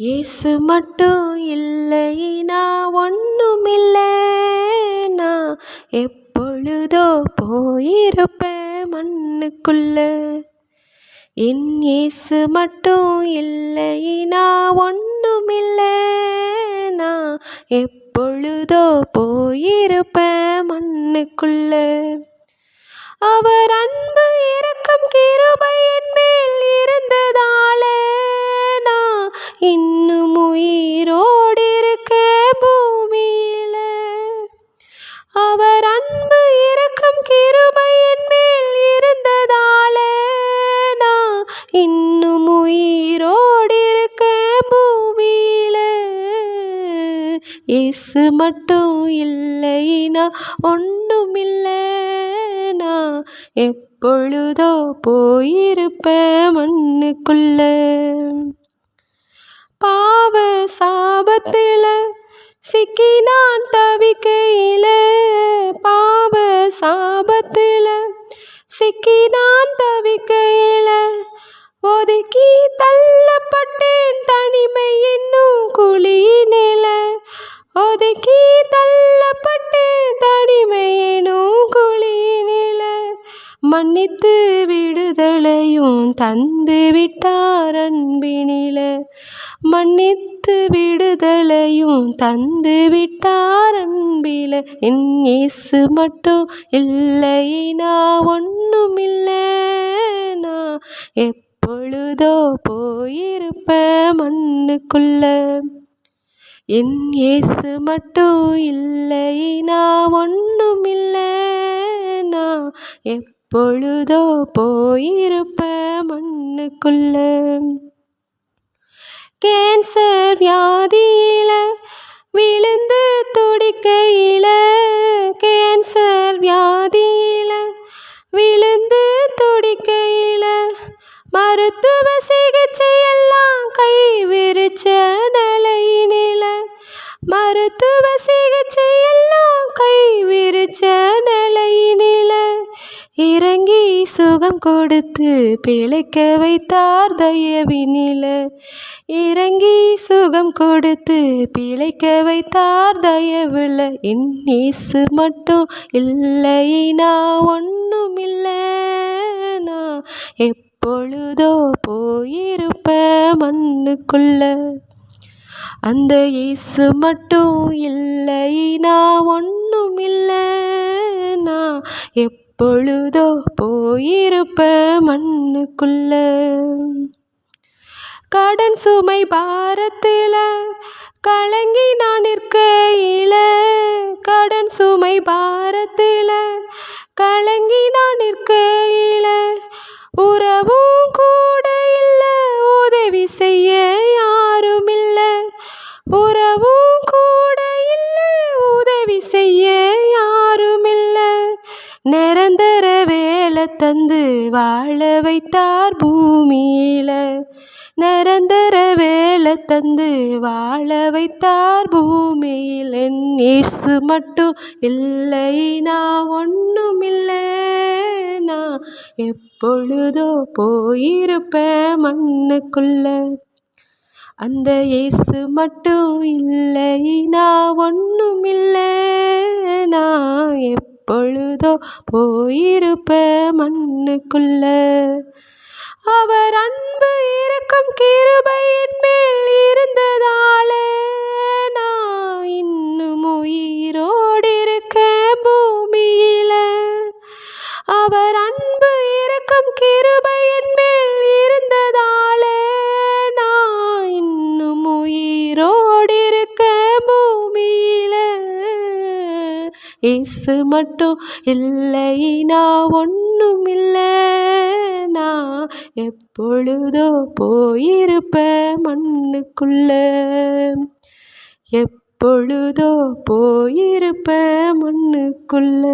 இயேசு மட்டும் இல்லைனா ஒன்றுமில்லை நான் எப்பொழுதோ போயிருப்பேன் மண்ணுக்குள்ள. என் இயேசு மட்டும் இல்லைனா ஒன்றுமில்லை நான் எப்பொழுதோ போயிருப்பேன் மண்ணுக்குள்ள. அவர் அன்பு இன்னும் உயிரோடிருக்க பூமியில். பூமியில இயேசு மட்டும் இல்லைனா ஒன்றும் இல்லைனா எப்பொழுதோ போயிருப்பேன் மண்ணுக்குள்ள. பாவ சாபத்தில் சிக்கி நான் தவிக்கையில். பாவ சாபத்தில் சிக்கி நான் ஒதுக்கி தள்ளப்பட்டேன் தனிமையினும் எனும் குழியினில மன்னித்து விடுதலையும் தந்து விட்டார் அன்பினில. மன்னித்து விடுதலையும் தந்து விட்டார் அன்பில. என் இயேசு மட்டும் இல்லை நான் ஒன்றுமில்லை நான் எப்பொழுதோ போயிருப்பேன் மண்ணுக்குள்ள. என் இயேசு மட்டும் இல்லை நான் ஒன்றுமில்லை நான் எப்பொழுதோ போயிருப்பேன் மண்ணுக்குள்ள. கேன்சர் வியாதியில விழுந்து துடிக்கையில கேன்சர் வியாதியில விழுந்து துடிக்கையில மருத்துவ சிகிச்சை எல்லாம் கை விரிச்ச மருத்துவ சிகிச்சை எல்லாம் கை விரிச்ச நிலையினில இறங்கி சுகம் கொடுத்து பிழைக்க வைத்தார் தயவினில. இறங்கி சுகம் கொடுத்து பிழைக்க வைத்தார் தயவில் என் மட்டும் இல்லைனா நான் ஒன்றுமில்லை நான் எப்பொழுதோ போயிருப்ப மண்ணுக்குள்ள. அந்த இயேசு மட்டும் இல்லை நான் ஒன்றும் இல்லை. நான் எப்பொழுதோ போயிருப்பேன் மண்ணுக்குள்ள. கடன் சுமை பாரத்தில் கலங்கி நான் நிற்கையில். கடன் சுமை பாரத்தில் கலங்கி நான் நிற்க நிரந்தர வேலை தந்து வாழ வைத்தார் பூமியில. நிரந்தர வேலை தந்து வாழ வைத்தார் பூமியில். என் இயேசு மட்டும் இல்லை நான் ஒன்றுமில்லை நான் எப்பொழுதோ போயிருப்பேன் மண்ணுக்குள்ள. அந்த இயேசு மட்டும் இல்லை நான் ஒன்றுமில்லை நான் எப்பொழுதோ போயிருப்ப மண்ணுக்குள்ள. அவர் அன்பு இருக்கும் கிருபையின் மேல் இருந்ததா? ஏசு மட்டும் இல்லை நான் ஒன்றும் இல்லை நான் எப்பொழுதோ போயிருப்பேன் மண்ணுக்குள்ள. எப்பொழுதோ போயிருப்பேன் மண்ணுக்குள்ள.